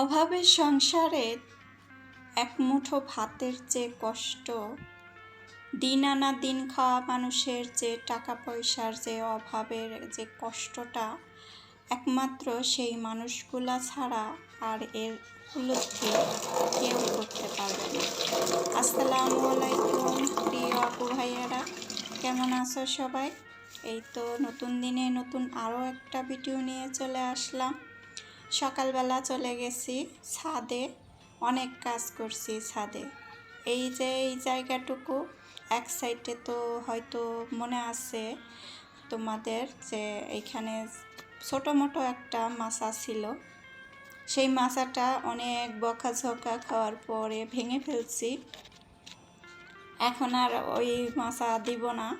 অভাবের সংসারে এক মুঠো ভাতের যে কষ্ট, দিন আনা দিন খাওয়া মানুষের যে টাকা পয়সার যে অভাবের যে কষ্টটা, একমাত্র সেই মানুষগুলা ছাড়া আর এর উপলব্ধি কেউ করতে পারবে না। আসসালামু আলাইকুম প্রিয় আপু ভাইয়ারা, কেমন আছো সবাই? এই তো নতুন দিনে নতুন আরও একটা ভিডিও নিয়ে চলে আসলাম। সকালবেলা চলে গেছি ছাদে, অনেক কাজ করছি ছাদে। এই যে এই জায়গাটুকু, এক সাইডে তো হয়তো মনে আছে তোমাদের যে এইখানে ছোটো মোটো একটা মাছা ছিল। সেই মাছাটা অনেক বকাঝকা খাওয়ার পরে ভেঙে ফেলছি। এখন আর ওই মাছা দিব না।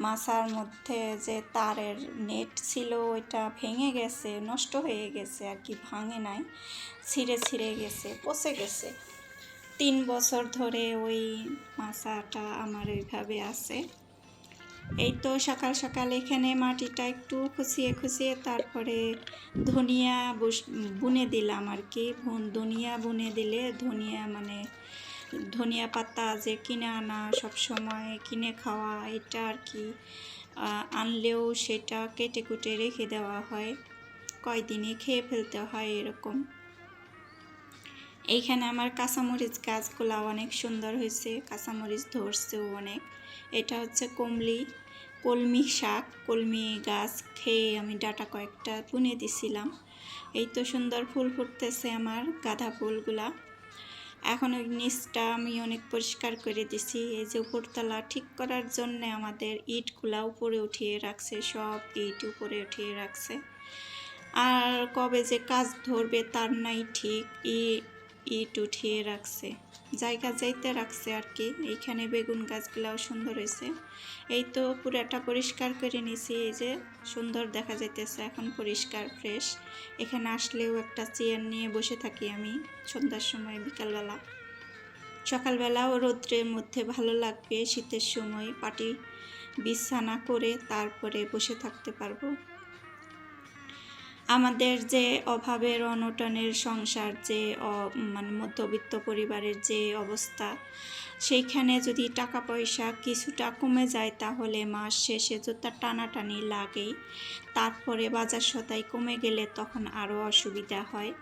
মাছার মধ্যে যে তারের নেট ছিল, ওইটা ভেঙে গেছে, নষ্ট হয়ে গেছে, আর কি ভাঙে নাই, ছিঁড়ে ছিঁড়ে গেছে, পচে গেছে। তিন বছর ধরে ওই মাছাটা আমার ওইভাবে আছে। এই তো সকাল সকাল এখানে মাটিটা একটু খুচিয়ে খুচিয়ে তারপরে ধনিয়া বুনে দিলাম আর কি। ধনিয়া বুনে দিলে ধনিয়া মানে ধনিয়া পাতা যে কিনে আনা সব সময়, কিনে খাওয়া, এটা আর কি আনলেও সেটা কেটে কুটে রেখে দেওয়া হয়। কয়দিনে খেয়ে ফেলতে হয় এরকম। এইখানে আমার কাঁচামরিচ গাছগুলো অনেক সুন্দর হয়েছে, কাঁচামরিচ ধরছেও অনেক। এটা হচ্ছে কমলি, কলমি শাক, কলমি গাছ খেয়ে আমি ডাটা কয়েকটা বুনে দিছিলাম। এই তো সুন্দর ফুল ফুটতেছে আমার গাঁদা ফুলগুলা। এখন ওই নিচটা আমি অনেক পরিষ্কার করে দিছি। এই যে উপরতলা ঠিক করার জন্য আমাদের ইটগুলা উপরে উঠিয়ে রাখছে, সব ইট উপরে উঠিয়ে রাখছে। আর কবে যে কাজ ধরবে তার নাই ঠিক ইট উঠিয়ে রাখছে। জায়গা যাইতে রাখছে আর কি। এইখানে বেগুন গাছগুলাও সুন্দর হয়েছে। এই তো পুরাটা পরিষ্কার করে নিছি এই যে সুন্দর দেখা যাইতেছে, এখন পরিষ্কার ফ্রেশ এখানে আসলেও একটা চেয়ার নিয়ে বসে থাকি আমি সন্ধ্যার সময়, বিকালবেলা। সকালবেলাও রৌদ্রের মধ্যে ভালো লাগবে, শীতের সময় পাটি বিছানা করে তারপরে বসে থাকতে পারব। আমাদের যে অভাবের, অনটনের সংসার, যে মানে মধ্যবিত্ত পরিবারের যে অবস্থা, সেইখানে যদি টাকা পয়সা কিছুটা কমে যায় তাহলে মাস শেষে তার টানাটানি লাগেই। তারপরে বাজার সদাই কমে গেলে তখন আরও অসুবিধা হয়।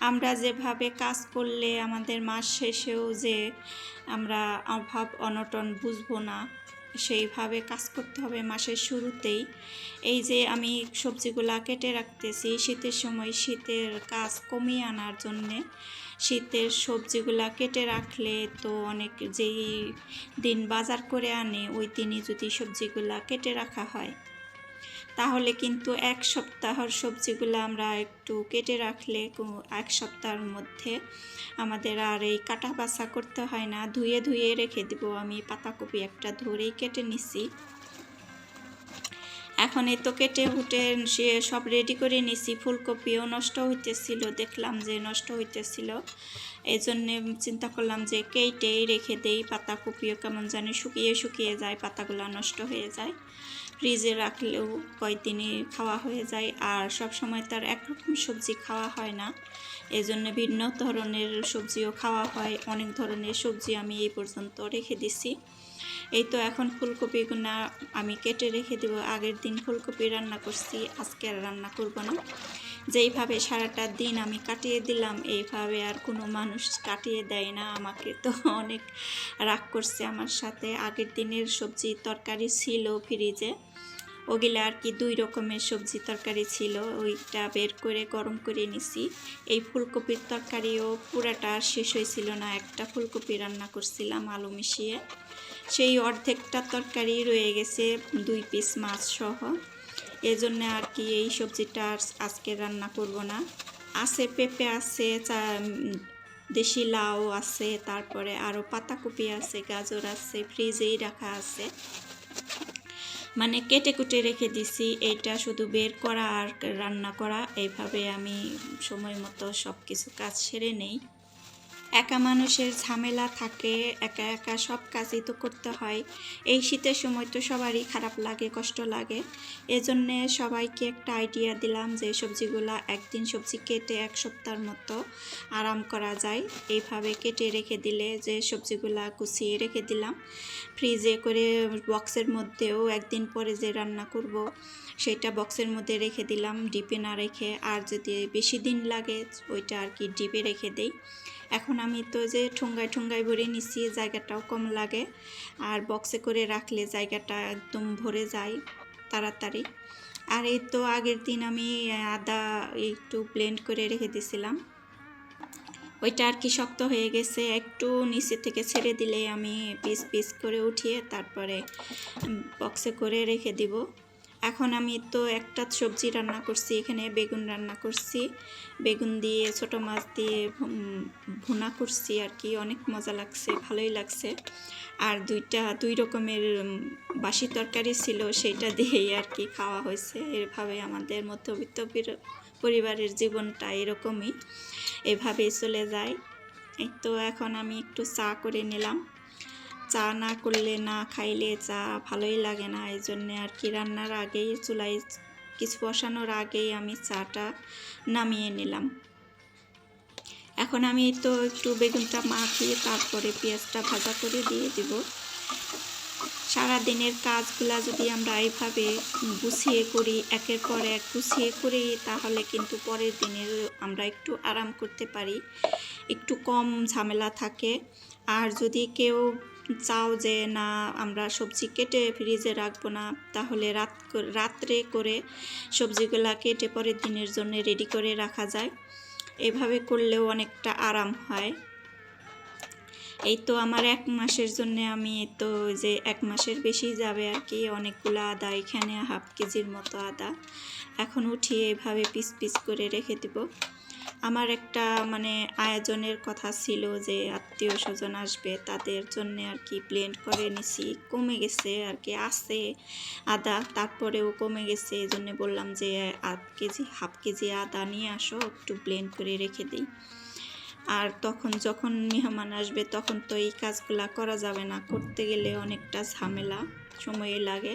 আমরা যেভাবে কাজ করলে আমাদের মাস শেষেও যে আমরা অভাব, অনটন বুঝব না। সেইভাবে কাজ করতে হবে মাসের শুরুতেই। এই যে আমি সবজিগুলা কেটে রাখতেছি, শীতের সময় শীতের কাজ কমিয়ে আনার জন্যে। শীতের সবজিগুলা কেটে রাখলে তো অনেক যেই দিন বাজার করে আনে, ওই দিনই যদি সবজিগুলা কেটে রাখা হয়। তাহলে কিন্তু এক সপ্তাহর সবজিগুলো আমরা একটু কেটে রাখলে এক সপ্তাহের মধ্যে আমাদের আর এই কাটা বাছা করতে হয় না। ধুয়ে ধুয়ে রেখে দিব। আমি পাতাকপি একটা ধরেই কেটে নিছি। এখন এই তো কেটে উঠে সে সব রেডি করে নিছি। ফুলকপিও নষ্ট হইতেছিল, দেখলাম যে নষ্ট হইতেছিল। এই জন্যে চিন্তা করলাম যে কেটেই রেখে দেই। পাতাকপিও কেমন জানি শুকিয়ে শুকিয়ে যায়, পাতাগুলো নষ্ট হয়ে যায়। ফ্রিজে রাখলেও কয়েকদিনে খাওয়া হয়ে যায় আর সব সময় তার একরকম সবজি খাওয়া হয় না। এজন্য ভিন্ন ধরনের সবজিও খাওয়া হয়। অনেক ধরনের সবজি আমি এই পর্যন্ত রেখে দিছি। এই তো এখন ফুলকপিগুনা আমি কেটে রেখে দেবো। আগের দিন ফুলকপি রান্না করছি, আজকে আর রান্না করব না। যেইভাবে সারাটা দিন আমি কাটিয়ে দিলাম, এইভাবে আর কোনো মানুষ কাটিয়ে দেয় না। আমাকে তো অনেক রাগ করছে আমার সাথে। আগের দিনের সবজি তরকারি ছিল ফ্রিজে। ওগুলো আর কি দুই রকমের সবজি তরকারি ছিল। ওইটা বের করে গরম করে নিছি। এই ফুলকপির তরকারিও পুরাটা শেষ হয়েছিল না। একটা ফুলকপি রান্না করছিলাম আলু মিশিয়ে। সেই অর্ধেকটা তরকারি রয়ে গেছে, দুই পিস মাছ সহ। এজন্য আর কি এই সবজিটা আর আজকে রান্না করব না। আছে পেঁপে, আছে দেশি লাউ আছে, তারপরে আরও পাতাকপি আছে, গাজর আছে, ফ্রিজেই রাখা আছে। মানে কেটে কুটে রেখে দিছি, এইটা শুধু বের করা আর রান্না করা, এইভাবে আমি সময় মতো সব কিছু কাজ সেরে নেই। একা মানুষের ঝামেলা থাকে, একা একা সব কাজই তো করতে হয়। এই শীতের সময় তো সবারই খারাপ লাগে, কষ্ট লাগে। এজন্যে সবাইকে একটা আইডিয়া দিলাম যে সবজিগুলা একদিন সবজি কেটে এক সপ্তাহের মতো আরাম করা যায়। এইভাবে কেটে রেখে দিলে যে সবজিগুলা কুচিয়ে রেখে দিলাম। ফ্রিজে করে বক্সের মধ্যেও একদিন পরে যে রান্না করব, সেটা বক্সের মধ্যে রেখে দিলাম। ডিপে না রেখে আর যদি বেশি দিন লাগে, ওইটা আর কি ডিপে রেখে দেই। এখন আমি তো যে ঠোঙ্গায় ঠোঙ্গায় ভরে নিচ্ছি জায়গাটাও কম লাগে। আর বক্সে করে রাখলে জায়গাটা একদম ভরে যায় তাড়াতাড়ি। আর এই তো আগের দিন আমি আদা একটু ব্লেন্ড করে রেখে দিছিলাম। ওইটা আর কি শক্ত হয়ে গেছে, একটু নিচে থেকে ছেড়ে দিলে আমি পিস পিস করে উঠিয়ে তারপরে বক্সে করে রেখে দিব। এখন আমি তো একটা সবজি রান্না করছি, এখানে বেগুন রান্না করছি। বেগুন দিয়ে ছোট মাছ দিয়ে ভুনা করছি আর কি, অনেক মজা লাগছে, ভালোই লাগছে। আর দুইটা, দুই রকমের বাসি তরকারি ছিল সেইটা দিয়েই আর কি খাওয়া হয়েছে। এভাবে আমাদের মধ্যবিত্ত পরিবারের জীবনটা এরকমই, এভাবেই চলে যায়। এই তো এখন আমি একটু চা করে নিলাম। চা না করলে, না খাইলে চা ভালোই লাগে না। এই জন্যে আর কি রান্নার আগেই চুলায় কিছু বসানোর আগেই আমি চাটা নামিয়ে নিলাম। এখন আমি তো একটু বেগুনটা মাখিয়ে তারপরে পেঁয়াজটা ভাজা করে দিয়ে দিব। সারা দিনের কাজগুলা যদি আমরা এইভাবে গুছিয়ে করি, একের পর এক গুছিয়ে করি, তাহলে কিন্তু পরের দিনের আমরা একটু আরাম করতে পারি। একটু কম ঝামেলা থাকে। আর যদি কেউ চাও যে না, আমরা সবজি কেটে ফ্রিজে রাখব না। তাহলে রাত রাত্রে করে সবজিগুলা কেটে পরের দিনের জন্য রেডি করে রাখা যায়। এভাবে করলেও অনেকটা আরাম হয়। এই তো আমার এক মাসের জন্য আমি তো যে এক মাসের বেশি যাবে আর কি, অনেকগুলো আদা এখানে হাফ কেজির মতো আদা। এখন উঠিয়ে এভাবে পিস পিস করে রেখে দিব। আমার একটা মানে আয়োজনের কথা ছিল যে আত্মীয় স্বজন আসবে, তাদের জন্য আর কি ব্লেন্ড করে নিছি। কমে গেছে আর কি, আছে আদা, তারপরেও কমে গেছে। এই জন্য বললাম যে আধ কেজি, হাফ কেজি আদা নিয়ে আসো, একটু ব্লেন্ড করে রেখে দিই। আর তখন যখন মেহমান আসবে, তখন তো এই কাজগুলা করা যাবে না। করতে গেলে অনেকটা ঝামেলা, সময় লাগে।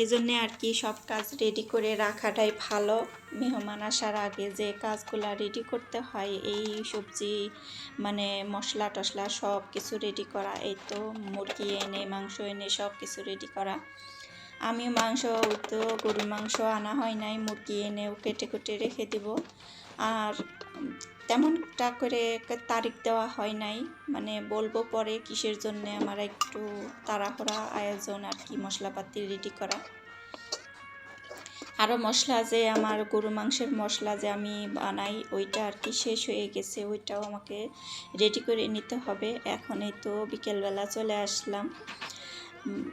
এই জন্যে আর কি সব কাজ রেডি করে রাখাটাই ভালো। মেহমান আসার আগে যে কাজগুলা রেডি করতে হয়, এই সবজি মানে মশলা টশলা সব কিছু রেডি করা, এই তো মুরগি এনে, মাংস এনে সব কিছু রেডি করা। আমি মাংস তো গরুর মাংস আনা হয় নাই, মুরগি এনেও কেটে কেটে রেখে দিব। আর তেমনটা করে তারিখ দেওয়া হয় নাই। মানে বলব পরে কিসের জন্য আমার একটু তাড়াহুড়া আয়োজন আর কি, মশলাপাতি রেডি করা। আরও মশলা যে, আমার গরু মাংসের মশলা যে আমি বানাই, ওইটা আর কি শেষ হয়ে গেছে, ওইটাও আমাকে রেডি করে নিতে হবে। এখনই তো বিকেলবেলা চলে আসলাম।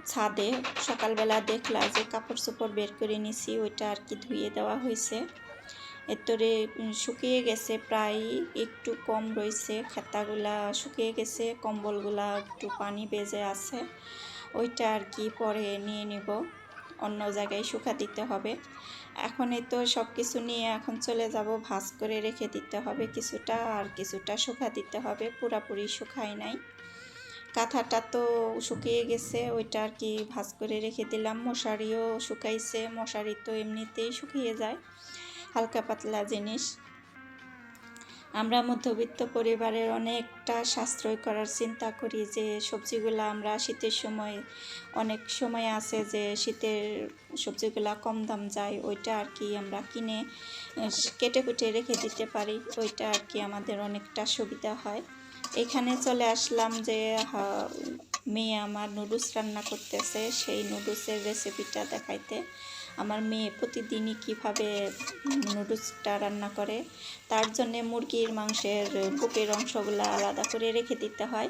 ছাদে সকালবেলা দেখলা যে কাপড় চোপড় বের করে নিছি, ওইটা আর কি ধুয়ে দেওয়া হয়েছে। এতরে শুকিয়ে গেছে, প্রায় একটু কম রয়েছে, খেতাগুলা শুকিয়ে গেছে, কম্বলগুলা একটু পানি বেজে আছে, ওইটা আর কি পরে নিয়ে নিব, অন্য জায়গায় শুকা দিতে হবে। এখন এই তো সব কিছু নিয়ে এখন চলে যাব, ভাজ করে রেখে দিতে হবে কিছুটা, আর কিছুটা শুকা দিতে হবে, পুরাপুরি শুকায় নাই। কাঁথাটা তো শুকিয়ে গেছে, ওইটা আর কি ভাজ করে রেখে দিলাম, মশারিও শুকাইছে, মশারি তো এমনিতেই শুকিয়ে যায়। হালকা পাতলা জিনিস। আমরা মধ্যবিত্ত পরিবারের অনেকটা সাশ্রয় করার চিন্তা করি যে, সবজিগুলো আমরা শীতের সময়, অনেক সময় আছে যে, শীতের সবজিগুলা কম দাম যায়, ওইটা আর কি আমরা কিনে কেটে কুটে রেখে দিতে পারি, ওইটা আর কি আমাদের অনেকটা সুবিধা হয়। এখানে চলে আসলাম যে মেয়ে আমার নুডলস রান্না করতেছে, সেই নুডলসের রেসিপিটা দেখাইতে। আমার মেয়ে প্রতিদিনই কীভাবে নুডলসটা রান্না করে, তার জন্যে মুরগির মাংসের বুকের অংশগুলো আলাদা করে রেখে দিতে হয়।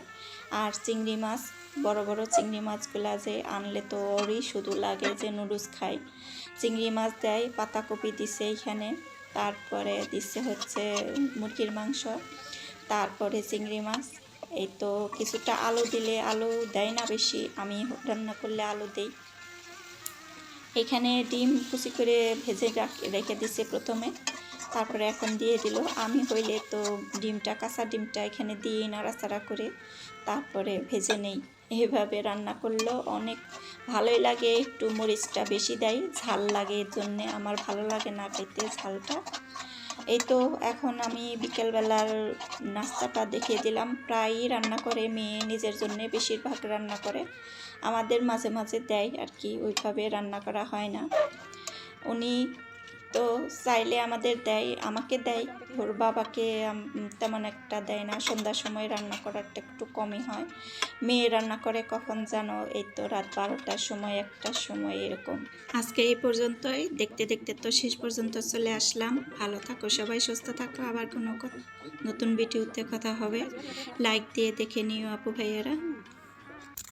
আর চিংড়ি মাছ, বড় বড় চিংড়ি মাছগুলা যে আনলে তো ওরই শুধু লাগে যে নুডলস খাই। চিংড়ি মাছ দেয়, পাতাকপি দিছে এইখানে তারপরে দিচ্ছে হচ্ছে মুরগির মাংস, তারপরে চিংড়ি মাছ। এই তো কিছুটা আলু দিলে আলু দেয় না বেশি, আমি রান্না করলে আলু দিই। এখানে ডিম কুচি করে ভেজে রাখ- দিছে প্রথমে। তারপরে এখন দিয়ে দিল। আমি হইলে তো ডিমটা, কাঁচা ডিমটা এখানে দিয়ে নাড়াচাড়া করে তারপরে ভেজে নেই। এভাবে রান্না করল অনেক ভালোই লাগে। একটু মরিচটা বেশি দেয়। ঝাল লাগে এর জন্যে। আমার ভালো লাগে না খেতে ঝালটা। এই তো এখন আমি বিকেলবেলার নাস্তাটা দেখিয়ে দিলাম। প্রায়ই রান্না করে, মেয়ে নিজের জন্যে বেশিরভাগ রান্না করে। আমাদের মাঝে মাঝে দেয় আর কি, ওইভাবে রান্না করা হয় না। উনি তো চাইলে আমাদের দেয়, আমাকে দেয়। ওর বাবাকে তেমন একটা দেয় না। সন্ধ্যার সময় রান্না করাটা একটু কমই হয়। মেয়ে রান্না করে কখন জানো? এই তো রাত বারোটার সময়, একটার সময় এরকম। আজকে এই পর্যন্তই। দেখতে দেখতে তো শেষ পর্যন্ত চলে আসলাম। ভালো থাকো, সবাই সুস্থ থাকো। আবার কোনো নতুন ভিডিওতে কথা হবে। লাইক দিয়ে দেখে নিও আপু ভাইয়েরা।